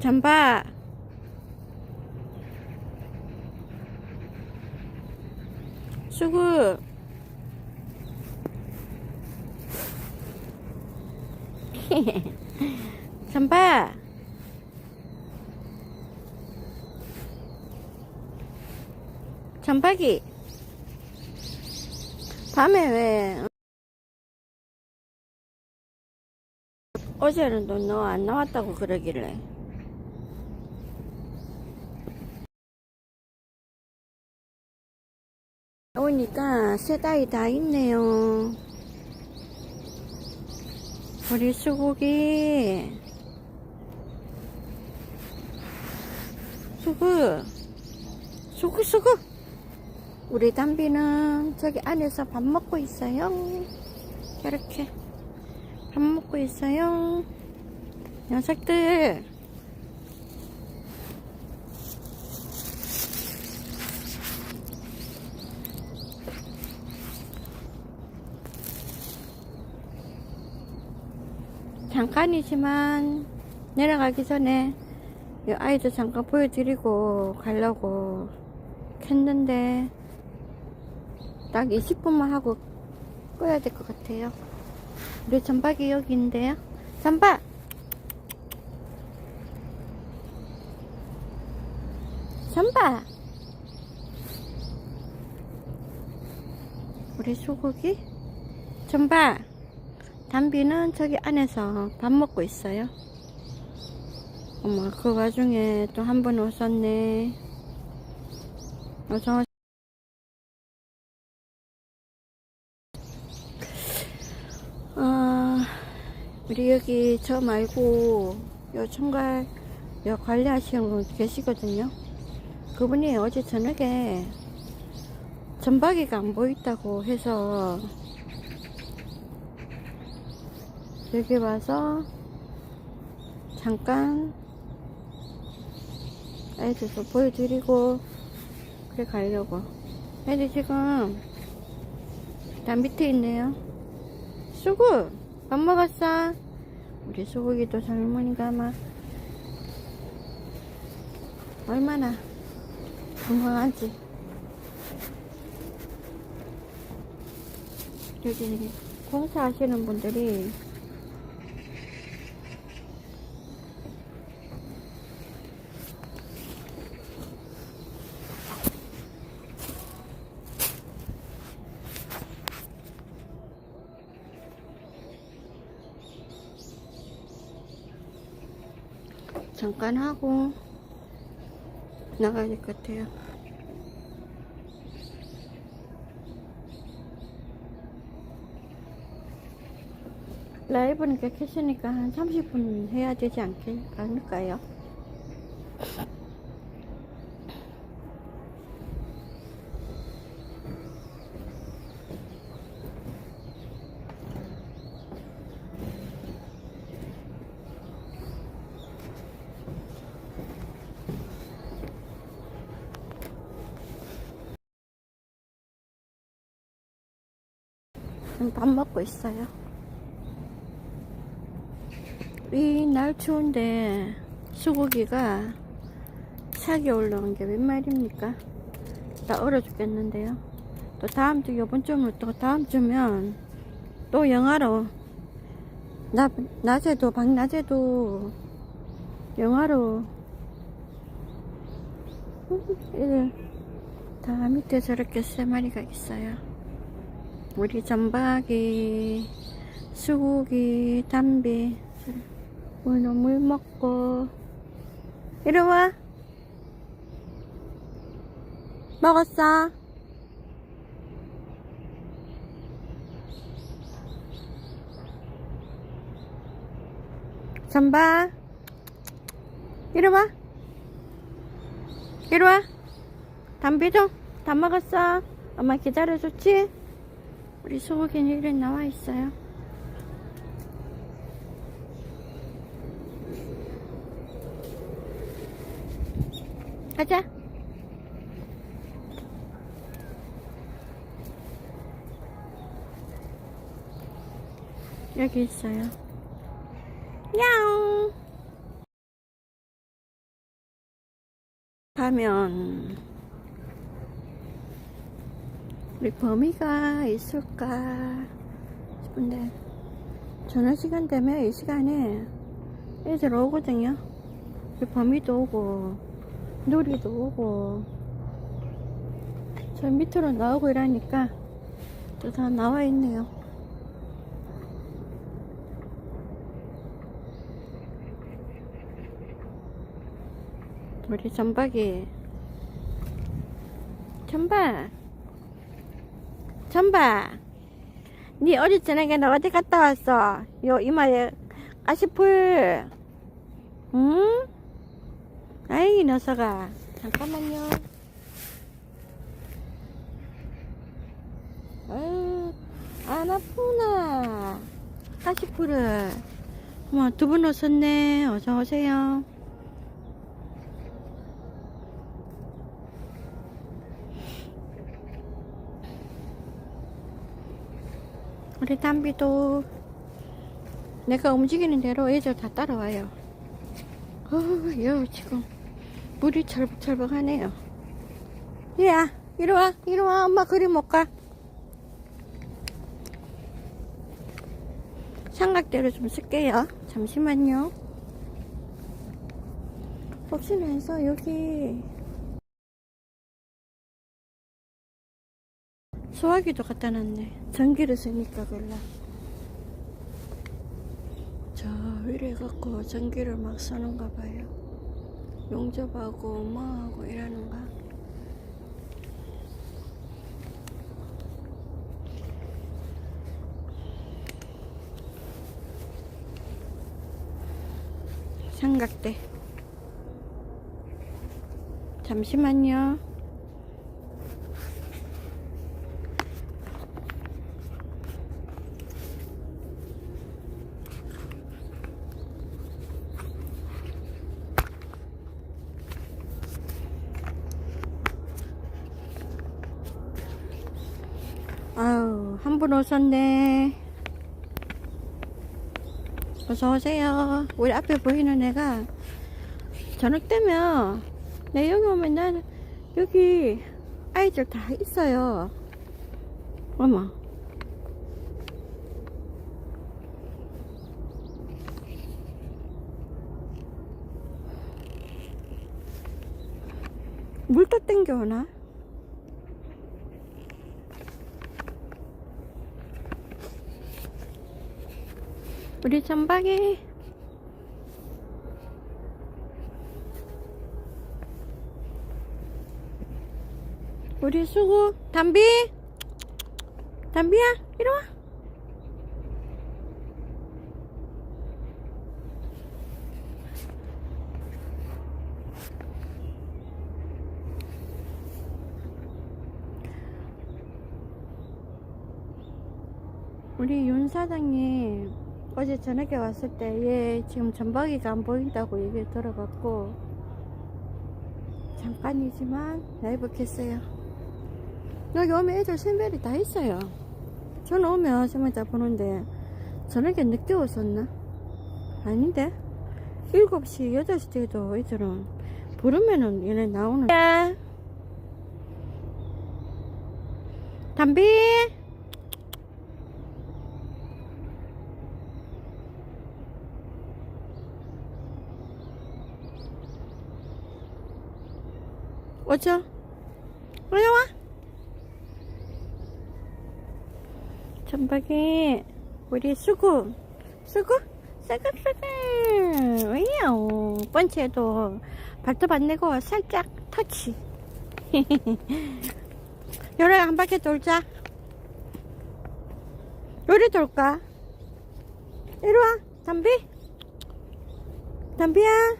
잠바. 수구. 잠바. 잠바기. 밤에 왜? 어제는 너 안 나왔다고 그러길래. 오니까 세다이 다 있네요. 우리 수국이. 수국. 수국, 수국. 우리 담비는 저기 안에서 밥 먹고 있어요. 이렇게. 밥 먹고 있어요. 녀석들. 잠깐이지만 내려가기 전에 이 아이들 잠깐 보여드리고 가려고 했는데 딱 20분만 하고 꺼야 될 것 같아요. 우리 전박이 여기 있는데요. 전박! 전박! 우리 소고기? 전박! 담비는 저기 안에서 밥 먹고 있어요. 어머, 그 와중에 또한번 오셨네. 어서 아, 우리 여기 저 말고 요 총괄 요 관리하시는 분 계시거든요. 그분이 어제 저녁에 전박이가 안 보인다고 해서 여기 와서 잠깐 애들도 보여드리고 그래 가려고. 애들 지금 다 밑에 있네요. 수구 밥 먹었어? 우리 수국이도 젊은이가 막 얼마나 건강한지. 여기 공사하시는 분들이 잠깐 하고 나가야 될 것 같아요. 이렇게 켰으니까 한 30분 해야 되지 않을까요? 지금 밥 먹고 있어요. 이 날 추운데 수고기가 사기 올라온 게 웬 말입니까? 다 얼어 죽겠는데요. 또 다음 주, 요번 주면 또 다음 주면 또 영하로 나, 낮에도, 밤낮에도 영하로 이들 다 밑에 저렇게 세 마리가 있어요. 우리 전박이, 수국이, 담비, 오늘 물 먹고, 이리 와. 먹었어? 전박, 이리 와. 이리 와. 담비도 다 먹었어. 엄마 기다려줬지? 우리 소고기는 이래 나와 있어요. 가자. 여기 있어요. 야옹. 가면 우리 범이가 있을까 싶은데 저녁 시간 되면 이 시간에 애들 오거든요. 우리 범이도 오고 누리도 오고 저 밑으로 나오고 이러니까 또 다 나와 있네요. 우리 전박이 전박 전박 니 어제 저녁에 너 어디 갔다 왔어? 요 이마에 가시풀. 응? 아이 녀석아. 잠깐만요. 아유 안 아프나. 가시풀을. 어머 두분 오셨네. 어서 오세요 우리 담비도 내가 움직이는 대로 애들 다 따라와요. 어, 여 지금 물이 철벅철벅하네요. 얘야, 이리 와, 이리 와, 엄마 그리 못 가. 삼각대로 좀 쓸게요. 잠시만요. 혹시나 해서 여기 소화기도 갖다 놨네. 전기를 쓰니까 몰라. 저 위로 해갖고 전기를 막 쓰는가 봐요. 용접하고 뭐하고 이러는가. 삼각대. 잠시만요. 아유, 한 분 오셨네. 어서오세요. 우리 앞에 보이는 애가 저녁 되면, 내 여기 오면 나는 여기 아이들 다 있어요. 어머. 물도 땡겨오나? 우리 전박이 우리 수구 담비? 담비야 이리 와. 우리 윤 사장님 어제 저녁에 왔을 때얘 지금 전박이가 안 보인다고 얘기 들어갔고 잠깐이지만 라이브 켰어요 여기 오면 애들 선별이 다 있어요 저는 오면 선별 다 보는데 저녁에 늦게 오셨나? 아닌데 7시 8시 때도 애들은 부르면은 얘네 나오는 야. 담비 오죠? 올라와. 전박이, 우리 수구, 수구, 수구, 수구. 왜요? 번째도 발톱 안 내고 살짝 터치. 요래 한 바퀴 돌자. 요리 돌까? 이리 와, 담비. 담비야.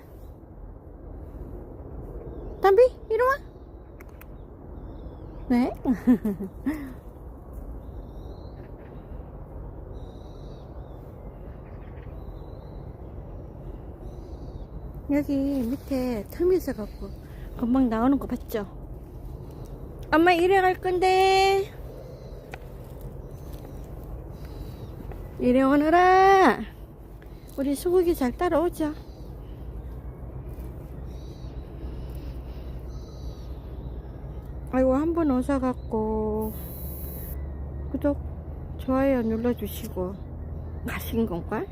담비 이리 와. 네? 여기 밑에 틈이 있어갖고 금방 나오는 거 봤죠? 엄마 이래 갈 건데 이래 오너라 우리 수국이 잘 따라오죠? 아이고 한 분 오셔갖고 구독 좋아요 눌러주시고 가신 건가?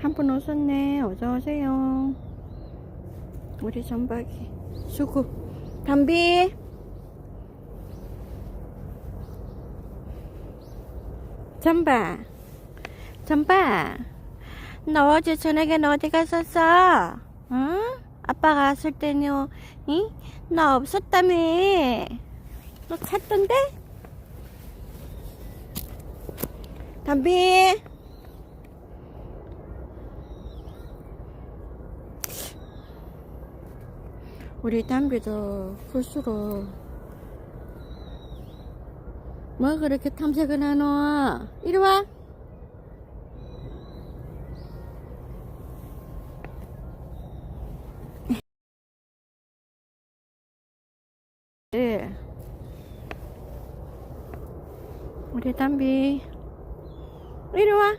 한 분 오셨네. 어서오세요. 우리 전박이. 수고. 담비. 전박 전박 너 어제 저녁에 너 어디 갔었어? 응? 아빠가 왔을 때는 응? 너 없었다며 너 찾던데? 담비 우리 담비도 클수록 뭐 그렇게 탐색을 하노 이리 와 예. 우리 담비. 이리 와.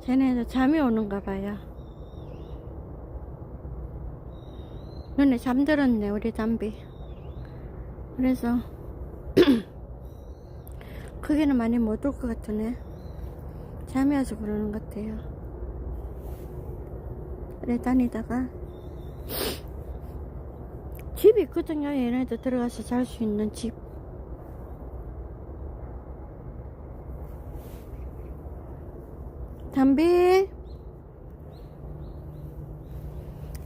쟤네도 잠이 오는가 봐요. 눈에 잠들었네 우리 담비. 그래서 크게는 많이 못 올 것 같으네. 잠이 와서 그러는 것 같아요. 그래 다니다가. 집이 있거든요. 얘네들 들어가서 잘 수 있는 집 담비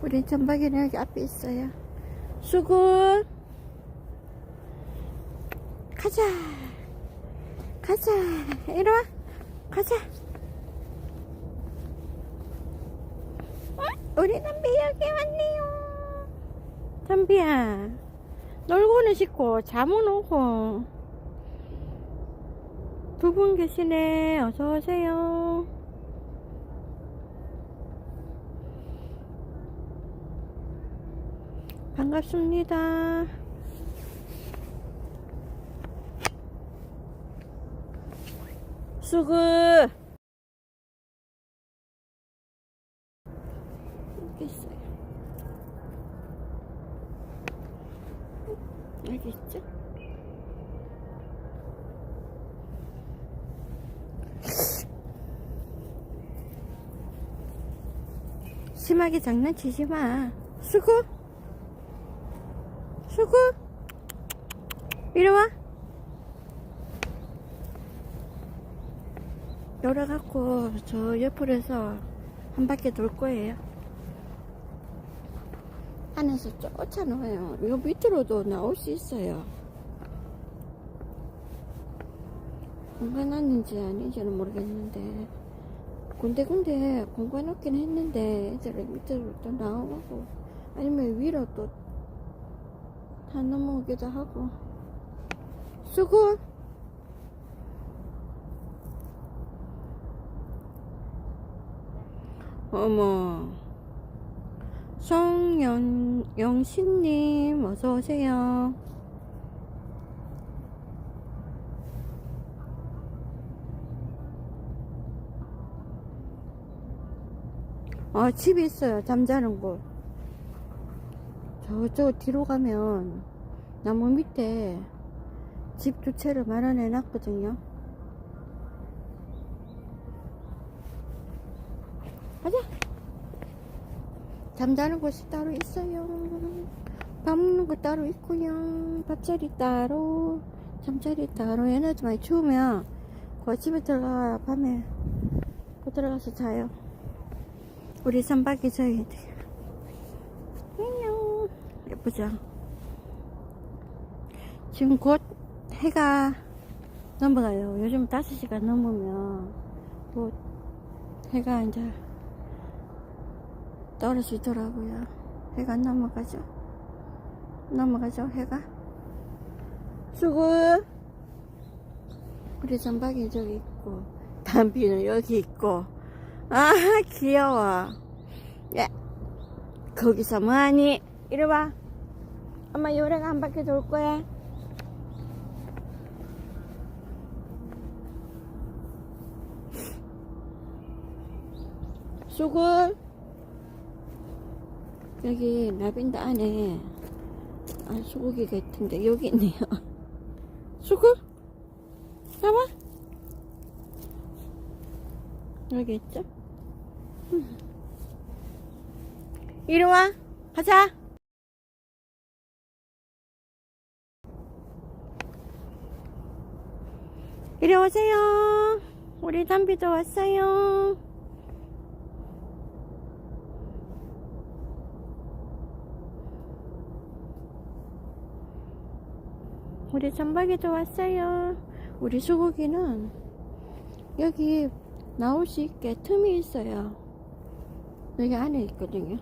우리 전박이는 여기 앞에 있어요. 수고. 가자. 가자. 이리 와. 가자. 어? 우리 담비 여기 왔네요. 담비야. 놀고는 싶고 잠은 오고. 두 분 계시네. 어서 오세요 반갑습니다 수고 여기 있어요 여기 있죠? 심하게 장난치지 마. 수고. 수고. 이리 와. 열어갖고 저 옆으로서 한 바퀴 돌 거예요. 안에서 쫓아놓아요. 요 밑으로도 나올 수 있어요. 공간났는지 아닌지는 모르겠는데 군데군데 공간 없긴 했는데 애들이 밑으로 또 나오고 아니면 위로 또 다 넘어오기도 하고. 수고 어머. 송영신님 어서오세요. 아 집이 있어요. 잠자는 곳 저쪽 뒤로 가면 나무 밑에 집 두 채를 마련해 놨거든요. 가자. 잠자는 곳이 따로 있어요. 밥 먹는 거 따로 있고요. 밥자리 따로 잠자리 따로. 얘네들 많이 추우면 그 집에 들어가 밤에 그 들어가서 자요. 우리 선박이 저희 안녕 예쁘죠. 지금 곧 해가 넘어가요. 요즘 5시간 넘으면 곧 해가 이제 떨어지더라고요. 해가 넘어가죠. 넘어가죠 해가. 수고! 우리 선박이 저기 있고 담비는 여기 있고. 아 귀여워. 야 거기서 뭐하니? 이리 와 엄마 요래가 한 바퀴 돌 거야 수고 여기 라벤더 안에 아, 소고기 같은데, 여기 있네요. 수구? 잡아? 여기 있죠? 음. 이리 와. 가자. 오세요. 우리 담비도 왔어요. 우리 전박이도 왔어요. 우리 수고기는 여기 나올 수 있게 틈이 있어요. 여기 안에 있거든요.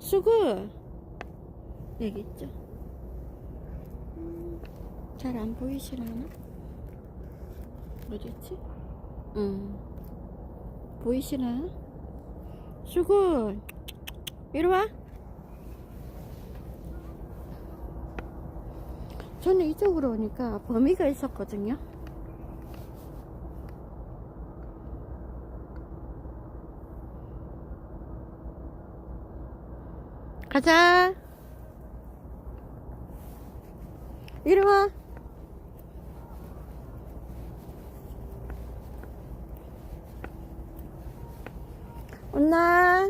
수구 여기 있죠. 잘 안 보이시려나? 어딨지? 음 보이시나? 수구 이리 와. 저는 이쪽으로 오니까 범위가 있었거든요. 가자. 이리 와. 온나?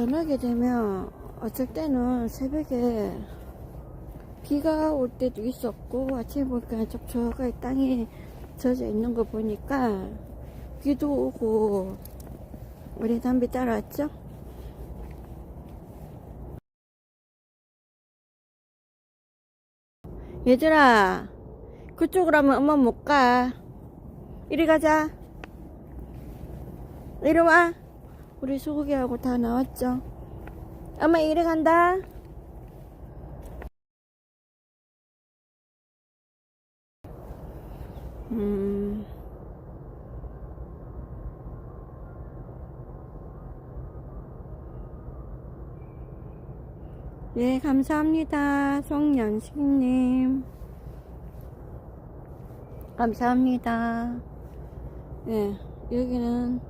저녁에 되면 어쩔 때는 새벽에 비가 올 때도 있었고 아침에 보니까 촉촉하게 땅이 젖어 있는 거 보니까 비도 오고 우리 담비 따라왔죠? 얘들아 그쪽으로 하면 엄마 못 가. 이리 가자. 이리 와. 우리 소고기하고 다 나왔죠? 엄마 이리 간다. 음. 예, 감사합니다. 송연식님. 감사합니다. 예, 여기는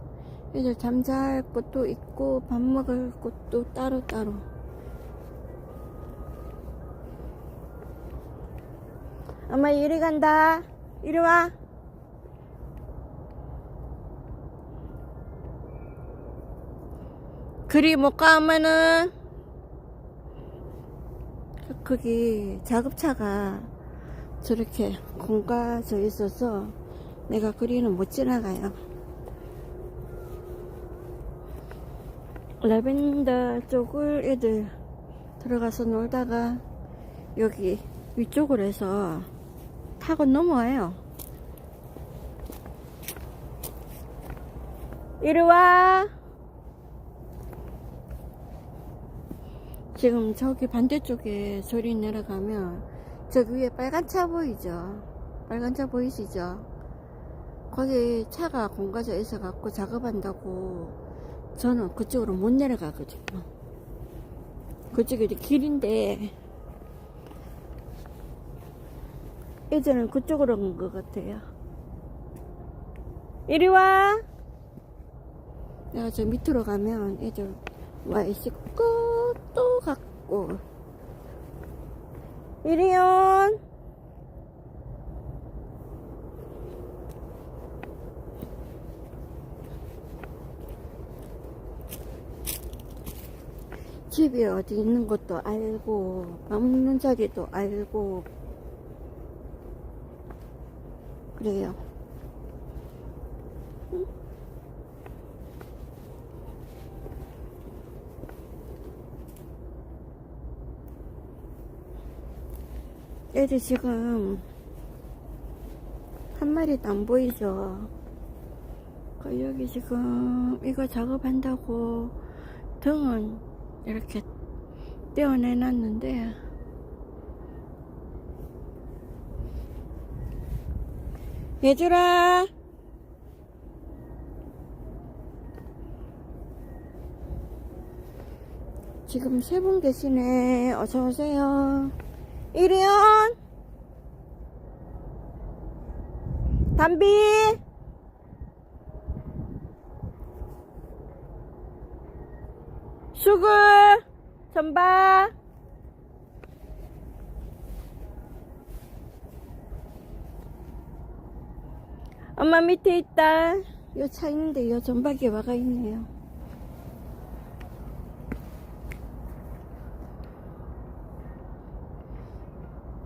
이제 잠잘 곳도 있고, 밥 먹을 곳도 따로따로. 엄마 이리 간다. 이리 와. 그리 못 가면은 거기 작업차가 저렇게 공가져 있어서 내가 그리는 못 지나가요. 라벤더 쪽을 애들 들어가서 놀다가 여기 위쪽으로 해서 타고 넘어와요. 이리 와. 지금 저기 반대쪽에 소리 내려가면 저기 위에 빨간 차 보이죠? 빨간 차 보이시죠? 거기 차가 공가져 있어 갖고 작업한다고 저는 그쪽으로 못 내려가거든요. 그쪽이 이제 길인데 예전엔 그쪽으로 온것 같아요. 이리 와! 내가 저 밑으로 가면 애들 와 있고 또 갔고 이리 온 집이 어디 있는 것도 알고 밥 먹는 자리도 알고 그래요 애들 지금 한 마리도 안 보이죠? 그 여기 지금 이거 작업한다고 등은 이렇게 떼어내놨는데 얘들아! 지금 세 분 계시네. 어서오세요. 이리온! 담비 수구 전봐 엄마 밑에 있다. 요차 있는데 요 전박에 와가 있네요.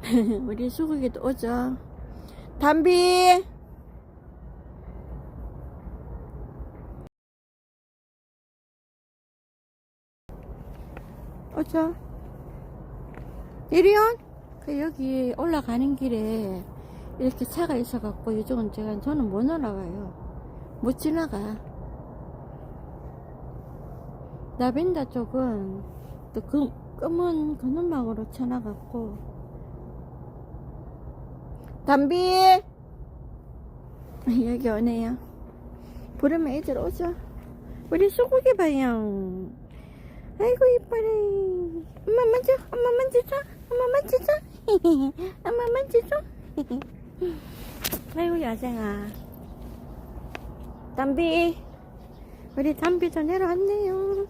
우리 수국이도 오죠. 담비 오죠 이리온? 그 여기 올라가는 길에 이렇게 차가 있어 갖고 이쪽은 제가 저는 못 올라가요. 못 지나가. 나벤다 쪽은 또 그, 검은 그늘막으로 쳐놔갖고. 담비! 여기 오네요. 부르면 애들 오죠. 우리 소고기 봐요 아이고 이뻐라. 엄마 만져 엄마 만져줘. 엄마 만져줘. 엄마 만져줘. 아이고 야생아. 담비. 우리 담비도 내려왔네요.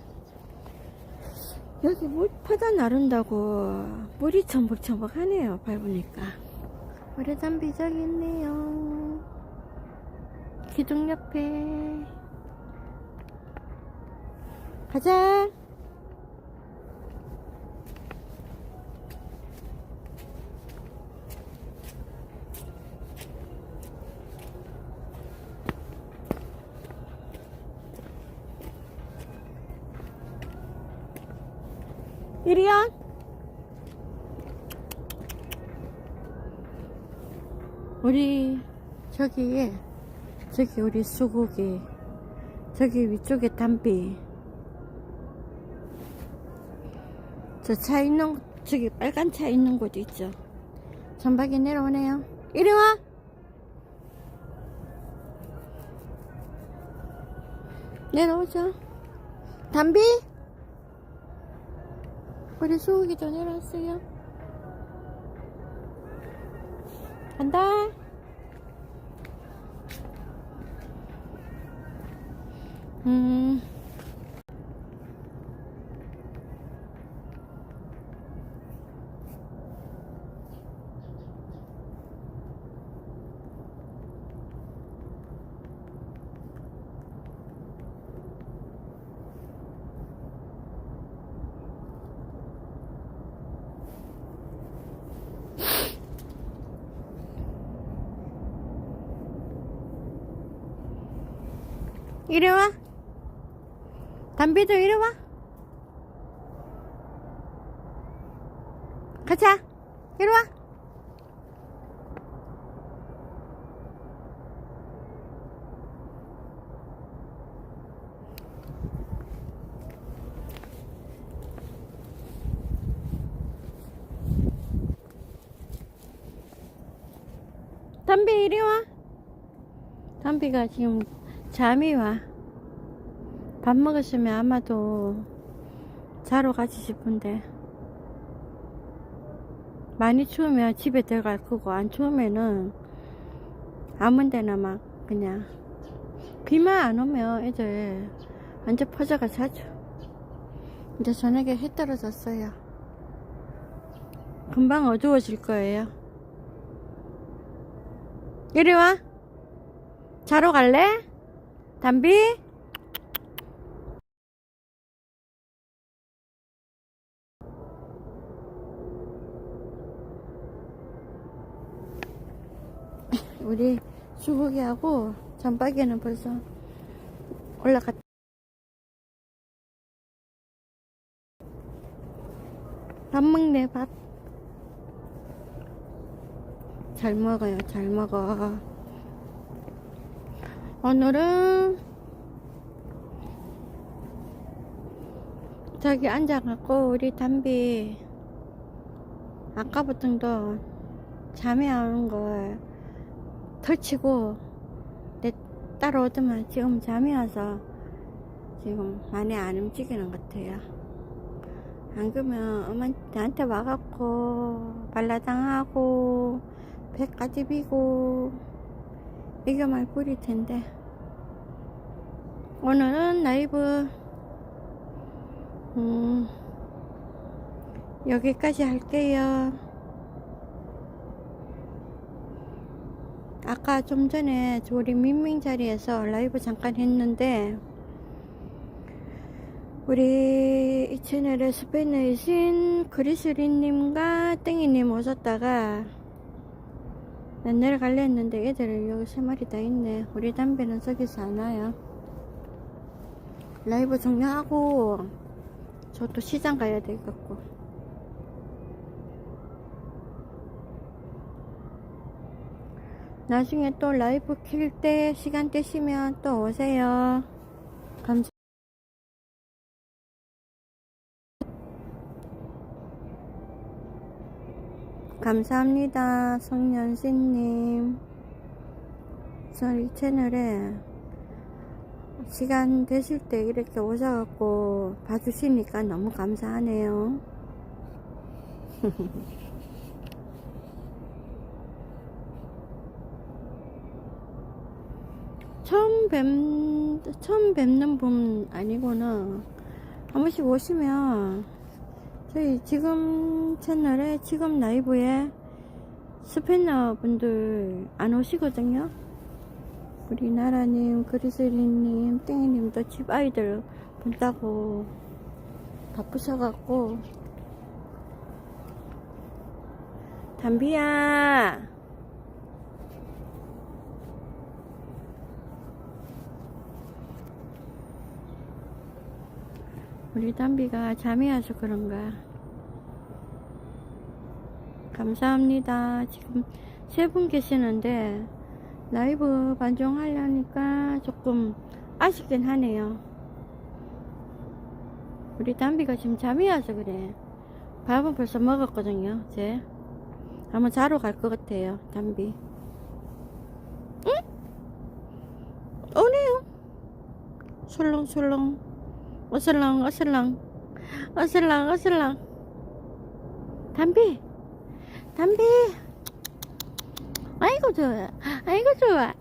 여기 물 퍼다 나른다고 물이 첨벅첨벅 하네요 밟으니까. 우리 담비 저기 있네요. 기둥 옆에. 가자 이리야. 우리 저기 저기 우리 수국이 저기 위쪽에 담비. 저 차 있는 저기 빨간 차 있는 곳 있죠? 전박이 내려오네요. 이리 와! 내려오죠? 담비 우리 수국이 도 내려왔어요. 간다 이리 와. 담비도 이리 와. 가자. 이리 와. 담비 이리 와. 담비가 지금 잠이 와. 밥 먹었으면 아마도 자러 가지 싶은데. 많이 추우면 집에 들어갈 거고, 안 추우면은 아무 데나 막 그냥. 비만 안 오면 애들 완전 퍼져가 자죠. 이제 저녁에 해 떨어졌어요. 금방 어두워질 거예요. 이리 와. 자러 갈래? 담비? 우리 수국이하고 전박이는 벌써 올라갔다. 밥 먹네, 밥. 잘 먹어요, 잘 먹어. 오늘은 저기 앉아갖고 우리 담비 아까부터 잠이 안 오는 걸 털치고 내 따라오더만 지금 잠이 와서 지금 많이 안 움직이는 것 같아요. 안 그러면 엄마 나한테 와갖고 발라당하고 배까지 비고 말 뿌릴 텐데 오늘은 라이브 음, 여기까지 할게요. 아까 좀 전에 저 우리 민밍 자리에서 라이브 잠깐 했는데 우리 이 채널의 스페너이신 그리스린님과 땡이님 오셨다가 난 내려갈래 했는데 애들 여기 세 마리 다 있네. 우리 담배는 안 와요. 라이브 종료하고 저 또 시장 가야 되겠고. 나중에 또 라이브 킬 때 시간 되시면 또 오세요. 감사 감사합니다 성년씨님 저희 채널에 시간 되실 때 이렇게 오셔갖고 봐주시니까 너무 감사하네요. 처음 뵙, 처음 뵙는 분 아니구나. 한 번씩 오시면, 저희 지금 채널에, 지금 라이브에 스패너 분들 안 오시거든요. 우리 나라님, 그리스리님, 땡이님도 집 아이들 본다고 바쁘셔갖고 담비야 우리 담비가 잠이 와서 그런가 감사합니다 지금 세 분 계시는데 라이브 반종하려니까 조금 아쉽긴 하네요. 우리 담비가 지금 잠이 와서 그래. 밥은 벌써 먹었거든요, 제. 한번 자러 갈 것 같아요, 담비. 응? 오네요. 술렁술렁. 어슬렁, 어슬렁. 어슬렁, 어슬렁. 담비! 담비! 아이고 좋아 아이고 좋아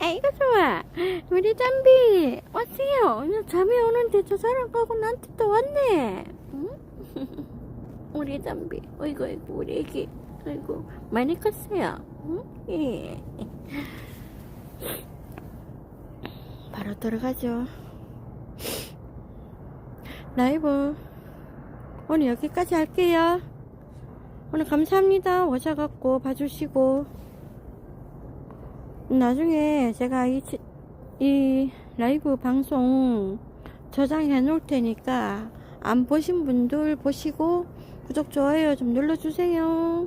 아이고 좋아 우리 담비 왔어요 오늘 잠이 오는데 저 사람 가고 나한테 또 왔네 응? 우리 담비 어이구 어이구 우리 애기 아이고 많이 컸어요 응? 예. 바로 들어가죠 라이브. 오늘 여기까지 할게요. 오늘 감사합니다. 오셔갖고 봐주시고. 나중에 제가 이, 치- 이 라이브 방송 저장해 놓을 테니까 안 보신 분들 보시고 구독, 좋아요 좀 눌러주세요.